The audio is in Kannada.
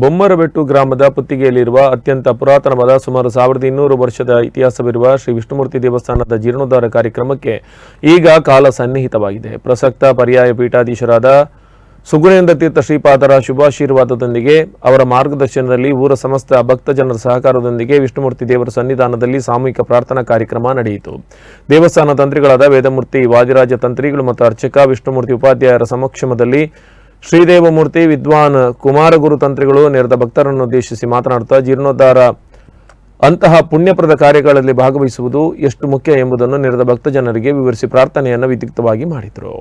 ಬೊಮ್ಮರಬೆಟ್ಟು ಗ್ರಾಮದ ಪುತ್ತಿಗೆಯಲ್ಲಿರುವ ಅತ್ಯಂತ ಪುರಾತನವಾದ ಸುಮಾರು ಸಾವಿರದ ಇನ್ನೂರು ವರ್ಷದ ಇತಿಹಾಸವಿರುವ ಶ್ರೀ ವಿಷ್ಣುಮೂರ್ತಿ ದೇವಸ್ಥಾನದ ಜೀರ್ಣೋದ್ಧಾರ ಕಾರ್ಯಕ್ರಮಕ್ಕೆ ಈಗ ಕಾಲ ಸನ್ನಿಹಿತವಾಗಿದೆ. ಪ್ರಸಕ್ತ ಪರ್ಯಾಯ ಪೀಠಾಧೀಶರಾದ ಸುಗುಣೇಂದ್ರ ತೀರ್ಥ ಶ್ರೀಪಾದರ ಶುಭಾಶೀರ್ವಾದದೊಂದಿಗೆ ಅವರ ಮಾರ್ಗದರ್ಶನದಲ್ಲಿ ಊರ ಸಮಸ್ತ ಭಕ್ತಜನರ ಸಹಕಾರದೊಂದಿಗೆ ವಿಷ್ಣುಮೂರ್ತಿ ದೇವರ ಸನ್ನಿಧಾನದಲ್ಲಿ ಸಾಮೂಹಿಕ ಪ್ರಾರ್ಥನಾ ಕಾರ್ಯಕ್ರಮ ನಡೆಯಿತು. ದೇವಸ್ಥಾನ ತಂತ್ರಿಗಳಾದ ವೇದಮೂರ್ತಿ, ವಾದಿರಾಜ ತಂತ್ರಿಗಳು ಮತ್ತು ಅರ್ಚಕ ವಿಷ್ಣುಮೂರ್ತಿ ಉಪಾಧ್ಯಾಯರ ಸಮಕ್ಷಮದಲ್ಲಿ ಶ್ರೀದೇವಮೂರ್ತಿ, ವಿದ್ವಾನ್ ಕುಮಾರಗುರು ಗುರುತಂತ್ರಿಗಳು ನೆರೆದ ಭಕ್ತರನ್ನು ಉದ್ದೇಶಿಸಿ ಮಾತನಾಡುತ್ತಾ ಜೀರ್ಣೋದ್ಧಾರ, ಅಂತಹ ಪುಣ್ಯಪ್ರದ ಕಾರ್ಯಗಳಲ್ಲಿ ಭಾಗವಹಿಸುವುದು ಎಷ್ಟು ಮುಖ್ಯ ಎಂಬುದನ್ನು ನೆರೆದ ಭಕ್ತಜನರಿಗೆ ವಿವರಿಸಿ ಪ್ರಾರ್ಥನೆಯನ್ನು ವಿದ್ಯುಕ್ತವಾಗಿ ಮಾಡಿದರು.